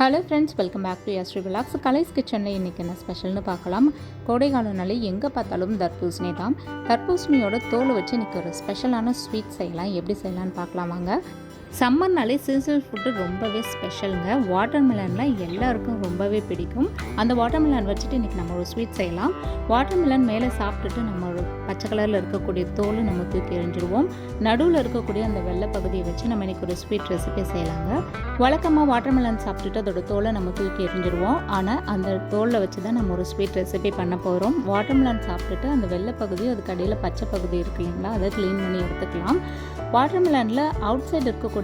Hello friends welcome back to Esri விலாக்ஸ் கலைஸ் கிச்சனில் இன்றைக்கி என்ன ஸ்பெஷல்னு பார்க்கலாம். கோடை காலம்னாலே எங்கே பார்த்தாலும் தர்பூசணி தான். தர்பூசணியோட தோலை வச்சு இன்றைக்கி ஒரு ஸ்பெஷலான ஸ்வீட் செய்யலாம். எப்படி செய்யலாம்னு பார்க்கலாம் வாங்க. சம்மர்னாலே சீசனல் ஃபுட்டு ரொம்பவே ஸ்பெஷலுங்க வாட்டர் மிலன்லாம் எல்லாருக்கும் ரொம்பவே பிடிக்கும். அந்த வாட்டர் மிலன் வச்சுட்டு இன்றைக்கி நம்ம ஒரு ஸ்வீட் செய்யலாம். வாட்டர் மிலன் மேலே சாப்பிட்டுட்டு நம்ம ஒரு பச்சை கலரில் இருக்கக்கூடிய தோல் நம்ம தூக்கி எறிஞ்சிடுவோம். நடுவில் இருக்கக்கூடிய அந்த வெள்ளை பகுதியை வச்சு நம்ம இன்றைக்கி ஒரு ஸ்வீட் ரெசிபி செய்யலாங்க. வழக்கமாக வாட்டர்மெலன் சாப்பிட்டுட்டு அதோட தோலை நம்ம தூக்கி எறிஞ்சிடுவோம். ஆனால் அந்த தோலில் வச்சு தான் நம்ம ஒரு ஸ்வீட் ரெசிபி பண்ண போகிறோம் வாட்டர்மெலன் சாப்பிட்டுட்டு அந்த வெள்ளை பகுதி அதுக்கு அடியில் பச்சை பகுதி இருக்கு இல்லைங்களா அதை க்ளீன் பண்ணி எடுத்துக்கலாம். வாட்டர் மிலனில் அவுட் சைடு இருக்கக்கூடிய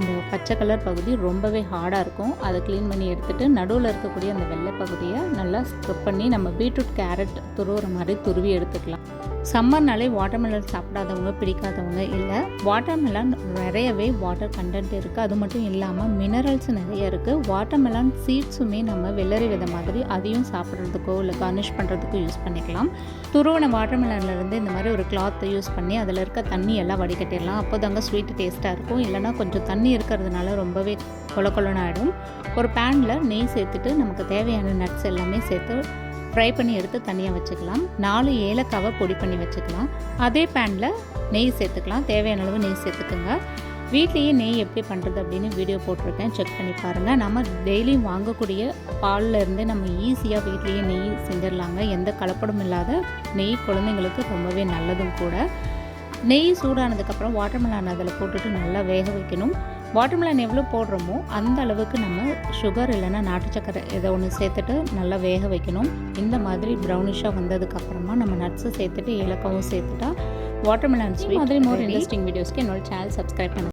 இந்த பச்சை கலர் பகுதி ரொம்பவே ஹார்டாக இருக்கும். அதை க்ளீன் பண்ணி எடுத்துட்டு நடுவில் இருக்கக்கூடிய அந்த வெள்ளை பகுதியை நல்லா ஸ்க்ரப் பண்ணி நம்ம பீட்ரூட் கேரட் துருவுற மாதிரி துருவி எடுத்துக்கலாம். சம்மர்னாலே வாட்டர்மெலன் சாப்பிடாதவங்க பிடிக்காதவங்க இல்லை வாட்டர்மெலன் நிறையவே வாட்டர் கண்டென்ட் இருக்குது அது மட்டும் இல்லாமல் மினரல்ஸ் நிறைய இருக்குது வாட்டர்மெலன் சீட்ஸுமே நம்ம வெள்ளரி வித மாதிரி அதையும் சாப்பிட்றதுக்கோ இல்லை கார்னிஷ் பண்ணுறதுக்கோ யூஸ் பண்ணிக்கலாம். துருவன வாட்டர்மெலன்லேருந்து இந்த மாதிரி ஒரு கிளாத்தை யூஸ் பண்ணி அதில் இருக்க தண்ணி எல்லாம் வடிகட்டிடலாம். அப்போ தாங்க ஸ்வீட் டேஸ்ட்டாக இருக்கும். இல்லைனா கொஞ்சம் தண்ணி இருக்கிறதுனால ரொம்பவே கொல ஆகிடும் ஒரு பேனில் நெய் சேர்த்துட்டு நமக்கு தேவையான நட்ஸ் எல்லாமே சேர்த்து ஃப்ரை பண்ணி எடுத்து தனியாக வச்சுக்கலாம். நாலு ஏலக்காவை பொடி பண்ணி வச்சுக்கலாம். அதே பேனில் நெய் சேர்த்துக்கலாம். தேவையான அளவு நெய் சேர்த்துக்குங்க. வீட்லேயே நெய் எப்படி பண்ணுறது அப்படின்னு வீடியோ போட்டிருக்கேன். செக் பண்ணி பாருங்கள் நம்ம டெய்லியும் வாங்கக்கூடிய பாலில் இருந்து நம்ம ஈஸியாக வீட்லேயே நெய் செஞ்சிடலாங்க. எந்த கலப்படம் இல்லாத நெய் குழந்தைங்களுக்கு ரொம்பவே நல்லதும் கூட. நெய் சூடானதுக்கப்புறம் வாட்டர்மெலான் அதில் போட்டுட்டு நல்லா வேக வைக்கணும். வாட்டர்மெலன் எவ்வளோ போடுறோமோ அந்த அளவுக்கு நம்ம சுகர் இல்லைன்னா நாட்டு சக்கரை இதை ஒன்று சேர்த்துட்டு நல்லா வேக வைக்கணும். இந்த மாதிரி ப்ரௌனிஷாக வந்ததுக்கப்புறமா நம்ம நட்ஸு சேர்த்துட்டு ஏலக்காவும் சேர்த்துட்டா வாட்டர்மெலன் ஸ்வீட் மாதிரி மோர் இன்ட்ரெஸ்டிங் வீடியோஸ்க்கு என்னோட சேனல் சப்ஸ்கிரைப் பண்ணுங்கள்